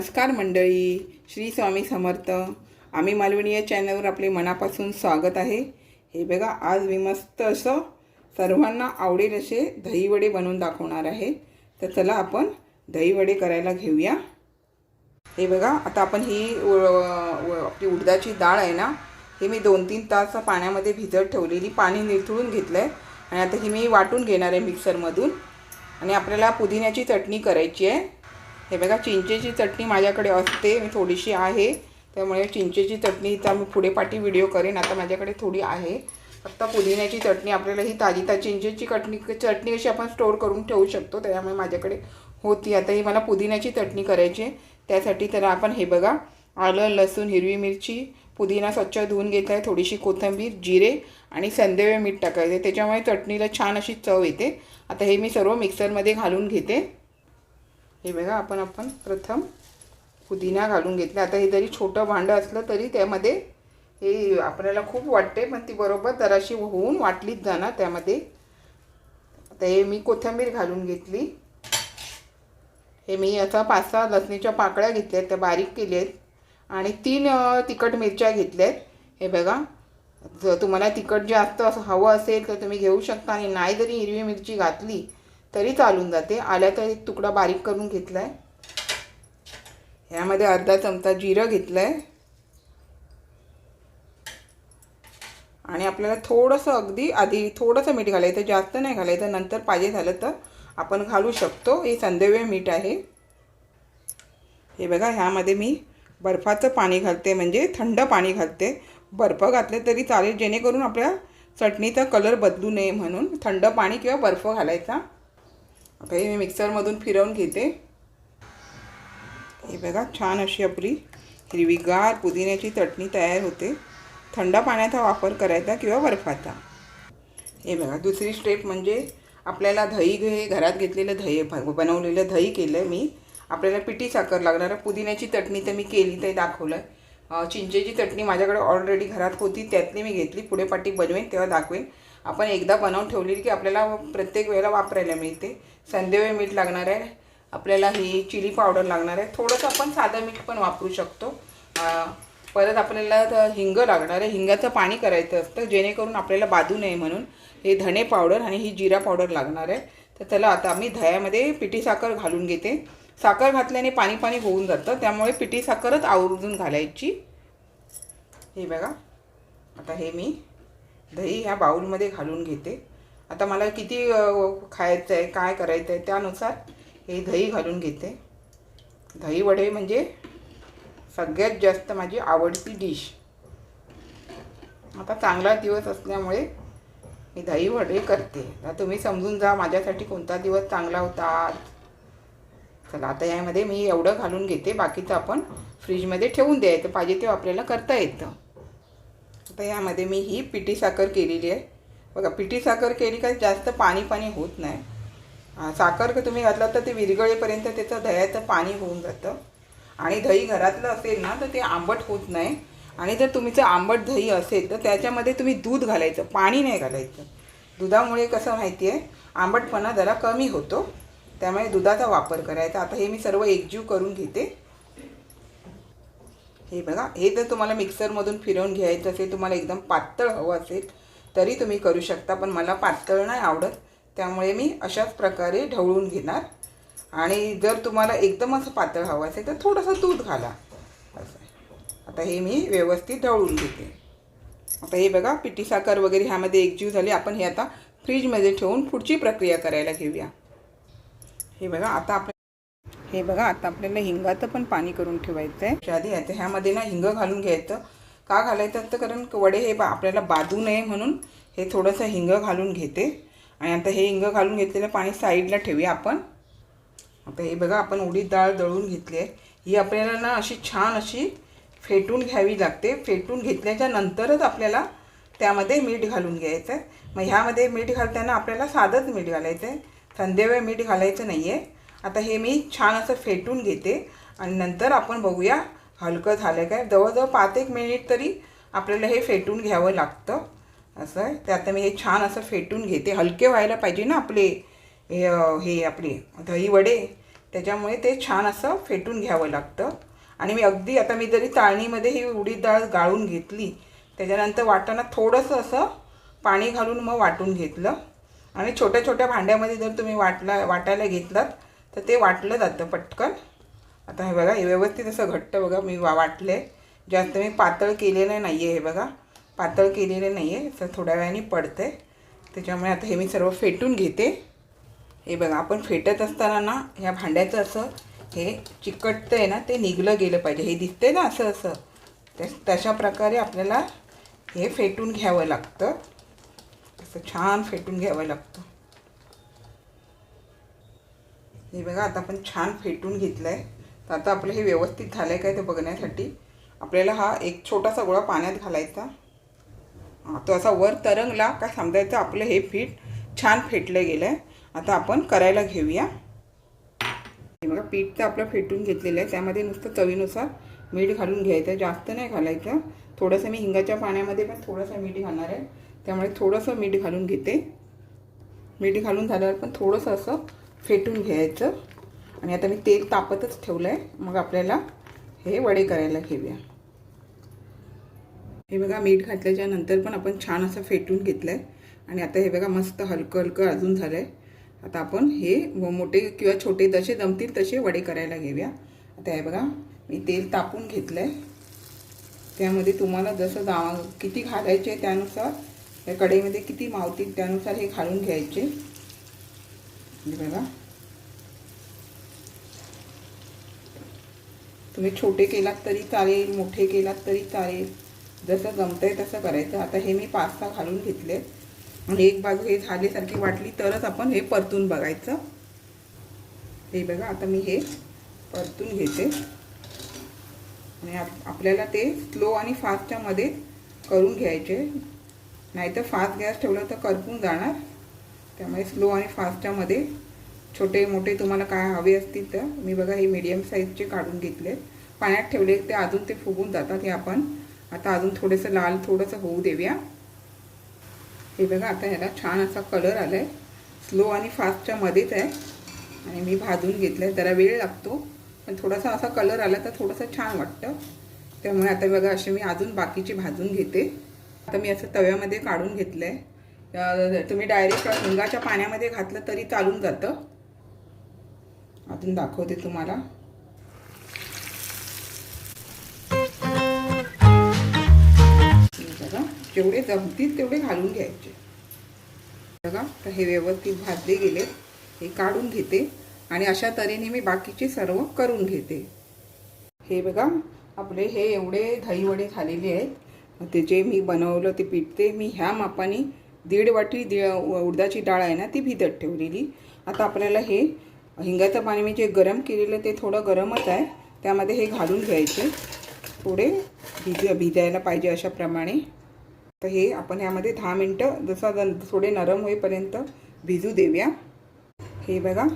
नमस्कार मंडळी श्री स्वामी समर्थ. आम्ही मालवणी या चॅनलवर आपले मनापासून स्वागत आहे. हे बघा आज मी मस्त असं सर्वांना आवडेल असे दहीवडे बनवून दाखवणार आहे. तर चला आपण दहीवडे करायला घेऊया. हे बघा आता आपण ही आपली उडदाची डाळ आहे ना हे मी दोन तीन तास पाण्यामध्ये भिजत ठेवलेली पाणी निथळून घेतलं आहे आणि आता ही मी वाटून घेणार आहे मिक्सरमधून आणि आपल्याला पुदिन्याची चटणी करायची आहे. हे बघा चिंचेची चटणी माझ्याकडे असते मी थोडीशी आहे. त्यामुळे चिंचेची चटणीचा मी पुढे पाठी व्हिडिओ करेन. आता माझ्याकडे थोडी आहे. फक्त पुदिन्याची चटणी आपल्याला ही ताजी ताजी चिंचेची कटणी चटणी अशी आपण स्टोअर करून ठेवू शकतो त्यामुळे माझ्याकडे होती. आता ही मला पुदिन्याची चटणी करायची आहे. त्यासाठी तर आपण हे बघा आलं लसूण हिरवी मिरची पुदिना स्वच्छ धुवून घेत आहे थोडीशी कोथिंबीर जिरे आणि संदेवे मीठ टाकायचे. त्याच्यामुळे चटणीला छान अशी चव येते. आता हे मी सर्व मिक्सरमध्ये घालून घेते. हे बघा आपण आपण प्रथम पुदिना घालून घेतला आता हे जरी छोटं भांडं असलं तरी त्यामध्ये हे आपल्याला खूप वाटते पण ती बरोबर जराशी होऊन वाटलीच जाणार त्यामध्ये. आता हे मी कोथिंबीर घालून घेतली. हे मी आता पाच सहा लसणीच्या पाकळ्या घेतल्या आहेत त्या बारीक केल्या आहेत आणि तीन तिखट मिरच्या घेतल्या आहेत हे बघा जर तुम्हाला तिखट जास्त असं हवं असेल तर तुम्ही घेऊ शकता आणि नाही जरी हिरवी मिरची घातली तरी चालून जाते. आल्याचा एक तुकडा बारीक करून घेतला आहे ह्यामध्ये अर्धा चमचा जिरं घेतलं आहे आणि आपल्याला थोडंसं अगदी आधी थोडंसं मीठ घालायचं जास्त नाही घालायचं नंतर पाहिजे झालं तर आपण घालू शकतो. हे संदेवे मीठ आहे. हे बघा ह्यामध्ये मी बर्फाचं पाणी घालते म्हणजे थंड पाणी घालते. बर्फ घातले तरी चालेल जेणेकरून आपल्या चटणीचा कलर बदलू नये म्हणून. थंड पाणी किंवा बर्फ घालायचा. आता हे मी मिक्सरमधून फिरवून घेते. हे बघा छान अशी आपली हिरवीगार पुदिन्याची चटणी तयार होते. थंड पाण्याचा वापर करायचा किंवा बर्फाचा. हे बघा दुसरी स्टेप म्हणजे आपल्याला दही घे घरात घेतलेलं दही बनवलेलं दही केलं आहे मी. आपल्याला पिठी साखर लागणार पुदिन्याची चटणी तर मी केली ते दाखवलं आहे चिंचेची चटणी माझ्याकडे ऑलरेडी घरात होती त्यातली मी घेतली. पुढे पाठी बनवेन तेव्हा दाखवेन. आपण एकदा बनवून ठेवलेली की आपल्याला प्रत्येक वेळेला वापरायला मिळते. संदेवे मीठ लागणार आहे. आपल्याला ही चिली पावडर लागणार आहे. थोडंसं आपण साधं मीठ पण वापरू शकतो. परत आपल्याला हिंग लागणार आहे. हिंगाचं पाणी करायचं असतं. जेणेकरून आपल्याला बाधू नये म्हणून हे धणे पावडर आणि ही जिरा पावडर लागणार आहे. तर त्याला आता मी दह्यामध्ये पिठी साखर घालून घेते. साखर घातल्याने पाणी पाणी होऊन जातं. त्यामुळे पिठी साखरच आवर्जून घालायची. हे बघा. आता हे मी दही ह्या बाऊलमध्ये घालून घेते. आता मला किती खायचं आहे काय करायचं आहे त्यानुसार हे दही घालून घेते. दही वडे म्हणजे सगळ्यात जास्त माझी आवडती डिश. आता चांगला दिवस असल्यामुळे मी दही वडे करते. आता तुम्ही समजून जा माझ्यासाठी कोणता दिवस चांगला होता चला आता यामध्ये मी एवढं घालून घेते. बाकीचं आपण फ्रीजमध्ये ठेवून द्यायचं. पाहिजे ते आपल्याला करता येतं. आता ह्यामध्ये मी ही पिठी साखर केलेली आहे. बघा पिठी साखर केली का जास्त पाणी पाणी होत नाही. साखर का तुम्ही घातलं तर ते विरगळेपर्यंत त्याचं दह्याचं पाणी होऊन जातं. आणि दही घरातलं असेल ना तर ते आंबट होत नाही. आणि जर तुमचं आंबट दही असेल तर त्याच्यामध्ये तुम्ही दूध घालायचं पाणी नाही घालायचं. दुधामुळे कसं माहिती आहे? आंबटपणा जरा कमी होतो. त्यामुळे दुधाचा वापर करायचा. आता हे मी सर्व एकजीव करून घेते. हे बघा हे जर तुम्हाला मिक्सरमधून फिरवून घ्यायचं असेल तुम्हाला एकदम पातळ हवं असेल तरी तुम्ही करू शकता पण मला पातळ नाही आवडत. त्यामुळे मी अशाच प्रकारे ढवळून घेणार. आणि जर तुम्हाला एकदम असं पातळ हवं असेल तर थोडंसं दूध घाला. असं आता हे मी व्यवस्थित ढवळून घेते. आता हे बघा पिठी साखर वगैरे ह्यामध्ये एकजीव झाली. आपण हे आता फ्रीजमध्ये ठेवून पुढची प्रक्रिया करायला घेऊया. हे बघा आता आपण हे बघा आता आपल्याला हिंगाचं पण पाणी करून ठेवायचं आहे आधी आता ह्यामध्ये ना हिंग घालून घ्यायचं. का घालायचं तर कारण वडे हे बा आपल्याला बाजू नये म्हणून हे थोडंसं हिंग घालून घेते. आणि आता हे हिंग घालून घेतलेलं पाणी साईडला ठेवूया आपण. आता हे बघा आपण उडीद डाळ दळून घेतली आहे. ही आपल्याला ना अशी छान अशी फेटून घ्यावी लागते. फेटून घेतल्याच्या नंतरच आपल्याला त्यामध्ये मीठ घालून घ्यायचं आहे मग ह्यामध्ये मीठ घालताना आपल्याला साधंच मीठ घालायचं आहे संध्यावेळ मीठ घालायचं नाही आहे आता हे मी छान असं फेटून घेते आणि नंतर आपण बघूया हलकं झालं काय. जवळजवळ पाच एक मिनिट तरी आपल्याला हे फेटून घ्यावं लागतं. असं आहे. ते आता मी हे छान असं फेटून घेते. हलके व्हायला पाहिजे ना आपले. हे हे आपले दही वडे. त्याच्यामुळे ते छान असं फेटून घ्यावं लागतं. आणि मी अगदी आता मी जरी चाळणीमध्ये ही उडीद डाळ गाळून घेतली त्याच्यानंतर वाटताना थोडंसं असं पाणी घालून मग वाटून घेतलं. आणि छोट्या छोट्या भांड्यामध्ये जर तुम्ही वाटला वाटायला घेतलात तर ते वाटलं जातं पटकन. आता हे बघा हे व्यवस्थित असं घट्ट बघा मी वा वाटले जास्त मी पातळ केलेलं नाही आहे हे बघा. पातळ केलेलं नाही आहे असं थोड्या वेळाने पडते त्याच्यामुळे आता हे मी सर्व फेटून घेते. हे बघा आपण फेटत असताना ना ह्या भांड्याचं असं हे चिकटतं आहे ना ते निघलं गेलं पाहिजे. हे दिसते ना असं असं. त्या तशा प्रकारे आपल्याला हे फेटून घ्यावं लागतं. असं छान फेटून घ्यावं लागतं. हे बघा आता आपण छान फेटून घेतलं आहे तर आता आपलं हे व्यवस्थित झालं आहे काय ते बघण्यासाठी. आपल्याला हा एक छोटासा गोळा पाण्यात घालायचा. तो असा वर तरंगला काय समजायचं आपलं हे पीठ छान फेटलं गेलं आहे आता आपण करायला घेऊया. हे बघा पीठ तर आपलं फेटून घेतलेलं आहे. त्यामध्ये नुसतं चवीनुसार मीठ घालून घ्यायचं. जास्त नाही घालायचं. थोडंसं मी हिंगाच्या पाण्यामध्ये पण थोडंसं मीठ घालणार आहे. त्यामुळे थोडंसं मीठ घालून घेते. मीठ घालून झाल्यावर पण थोडंसं असं फेटून घ्यायचं. आणि आता मी तेल तापतच ठेवलं आहे मग आपल्याला हे वडे करायला घेऊया. हे बघा मीठ घातल्याच्या नंतर पण आपण छान असं फेटून घेतलं आहे आणि आता हे बघा मस्त हलकं हलकं अजून झालं आहे आता आपण हे मोठे किंवा छोटे जसे जमतील तसे वडे करायला घेऊया. आता हे बघा मी तेल तापून घेतलं आहे त्यामध्ये तुम्हाला जसं जा किती घालायचे त्यानुसार या कढईमध्ये किती मावतील त्यानुसार हे घालून घ्यायचे. बघा तुम्ही छोटे केलात तरी चालेल मोठे केलात तरी चालेल. जसं जमतंय तसं करायचं. आता हे मी पाच सहा घालून घेतले. आणि एक बाजू हे झालेसारखी वाटली तरच आपण हे परतून बघायचं. हे बघा आता मी हे परतून घेते. आणि आप आपल्याला ते स्लो आणि फास्टच्या मध्ये करून घ्यायचे. नाहीतर फास्ट गॅस ठेवलं तर करपून जाणार. त्यामुळे स्लो आणि फास्टच्यामध्ये छोटे मोठे तुम्हाला काय हवे असतील तर मी बघा हे मीडियम साईजचे काढून घेतले. पाण्यात ठेवले ते अजून ते फुगून जातात हे आपण. आता अजून थोडंसं लाल थोडंसं होऊ देऊया. हे बघा आता ह्याला छान असा कलर आला आहे स्लो आणि फास्टच्या मध्येच आहे. आणि मी भाजून घेतलं आहे जरा वेळ लागतो. पण थोडासा असा कलर आला तर थोडंसं छान वाटतं. त्यामुळे आता बघा असे मी अजून बाकीची भाजून घेते. आता मी असं तव्यामध्ये काढून घेतलं आहे तुम्ही डायरेक्ट हिंगाच्या पाण्यामध्ये घातलं तरी चालून जातं. अजून दाखवते तुम्हाला. जेवढे जमतील तेवढे घालून घ्यायचे. बघा तर हे व्यवस्थित भाजले गेले. हे काढून घेते आणि अशा तऱ्हेने मी बाकीचे सर्व करून घेते. हे बघा आपले हे एवढे दहीवडे झालेले आहेत. ते जे मी बनवलं ते पीठ ते मी ह्या मापाने दीड वाटी दि उडदाची डाळ आहे ना ती भिजत ठेवलेली. आता आपल्याला हे हिंगाचं पाणी मी जे गरम केलेलं ते थोडं गरमच आहे. त्यामध्ये हे घालून घ्यायचे. थोडे भिज भिजायला पाहिजे अशाप्रमाणे. तर हे आपण ह्यामध्ये दहा मिनटं जसं थोडे नरम होईपर्यंत भिजू देऊया. हे बघा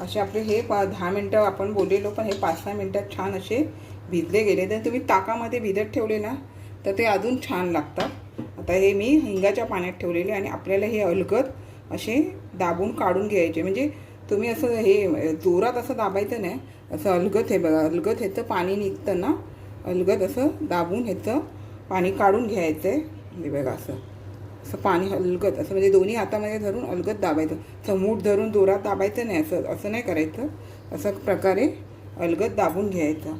असे आपले हे पा दहा मिनटं आपण बोललेलो पण हे पाच सहा मिनटात छान असे भिजले गेले. तर तुम्ही ताकामध्ये भिजत ठेवले ना तर ते अजून छान लागतात. आता हे मी हिंगाच्या पाण्यात ठेवलेले आणि आपल्याला हे अलगद असे दाबून काढून घ्यायचे. म्हणजे तुम्ही असं हे जोरात असं दाबायचं नाही. असं अलगद हे बघा अलगद ह्याचं पाणी निघतं ना अलगद असं दाबून ह्याचं पाणी काढून घ्यायचं आहे बघा असं. असं पाणी अलगद असं म्हणजे दोन्ही हातामध्ये धरून अलगद दाबायचं. असं मूठ धरून जोरात दाबायचं नाही असं असं नाही करायचं. असं प्रकारे अलगद दाबून घ्यायचं.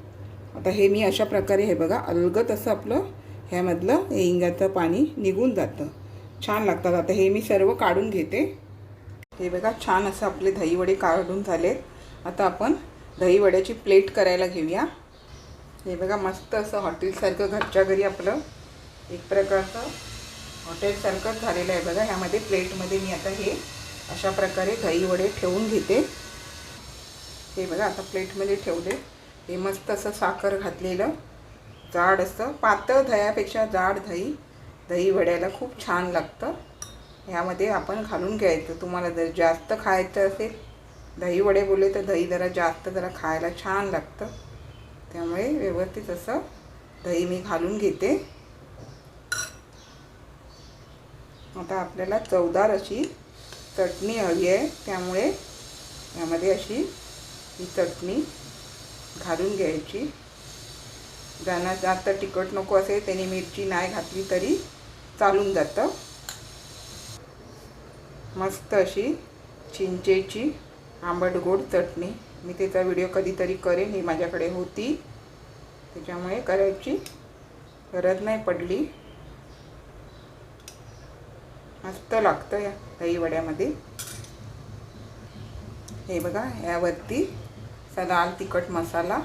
आता हे मी अशा प्रकारे हे बघा अलगद असं आपलं ह्यामधलं हे इंगाचं पाणी निघून जातं. छान लागतात. आता हे मी सर्व काढून घेते. हे बघा छान असं आपले दहीवडे काढून झालेत. आता आपण दहीवड्याची प्लेट करायला घेऊया. हे बघा मस्त असं हॉटेलसारखं घरच्या घरी आपलं एक प्रकारचं हॉटेलसारखंच झालेलं आहे बघा. ह्यामध्ये प्लेटमध्ये मी आता हे अशा प्रकारे दहीवडे ठेवून घेते. हे बघा आता प्लेटमध्ये ठेवले. हे मस्त असं साखर घातलेलं. जाड असतं. पातळ दह्यापेक्षा जाड दही दही वड्याला खूप छान लागतं. ह्यामध्ये आपण घालून घ्यायचं. तुम्हाला जर जास्त खायचं असेल दही वडे बोलले तर दही जरा जास्त जरा खायला छान लागतं. त्यामुळे व्यवस्थित असं दही मी घालून घेते. आता आपल्याला चवदार अशी चटणी हवी आहे. त्यामुळे यामध्ये अशी ही चटणी घालून घ्यायची. ज्यांना जास्त तिखट नको असेल त्याने मिरची नाही घातली तरी चालून जातं. मस्त अशी चिंचेची आंबट गोड चटणी. मी त्याचा व्हिडिओ कधीतरी करेन ही माझ्याकडे होती. त्याच्यामुळे करायची गरज नाही पडली. मस्त लागतं या दहीवड्यामध्ये. हे बघा यावरती असा लाल तिखट मसाला.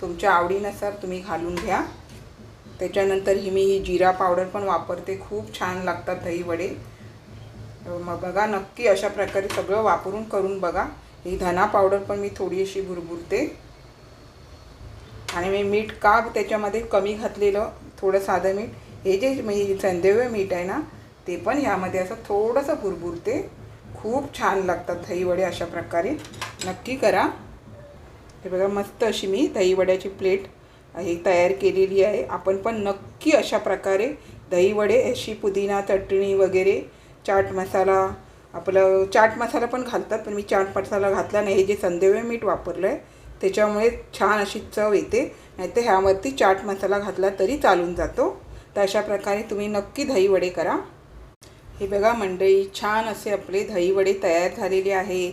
तुमच्या आवडीनुसार तुम्ही घालून घ्या. त्याच्यानंतर ही मी ही जिरा पावडर पण वापरते. खूप छान लागतात दहीवडे मग बघा नक्की अशा प्रकारे सगळं वापरून करून बघा. ही धना पावडर पण मी थोडी अशी भुरभुरते आणि मी मीठ का त्याच्यामध्ये कमी घातलेलं थोडं साधं मीठ हे जे मी संदेव मीठ आहे ना ते पण ह्यामध्ये असं थोडंसं भुरभुरते खूप छान लागतात दहीवडे अशा प्रकारे. नक्की करा. हे बघा मस्त अशी मी दहीवड्याची प्लेट ही तयार केलेली आहे. आपण पण नक्की अशा प्रकारे दहीवडे अशी पुदिना चटणी वगैरे चाट मसाला आपलं चाट मसाला पण घालतात पण मी चाट मसाला घातला नाही. हे जे संदेवे मीठ वापरलं आहे त्याच्यामुळे छान अशी चव येते. नाहीतर ह्यावरती चाट मसाला घातला तरी चालून जातो. तर अशा प्रकारे तुम्ही नक्की दहीवडे करा. हे बघा मंडळी छान असे आपले दहीवडे तयार झालेले आहेत.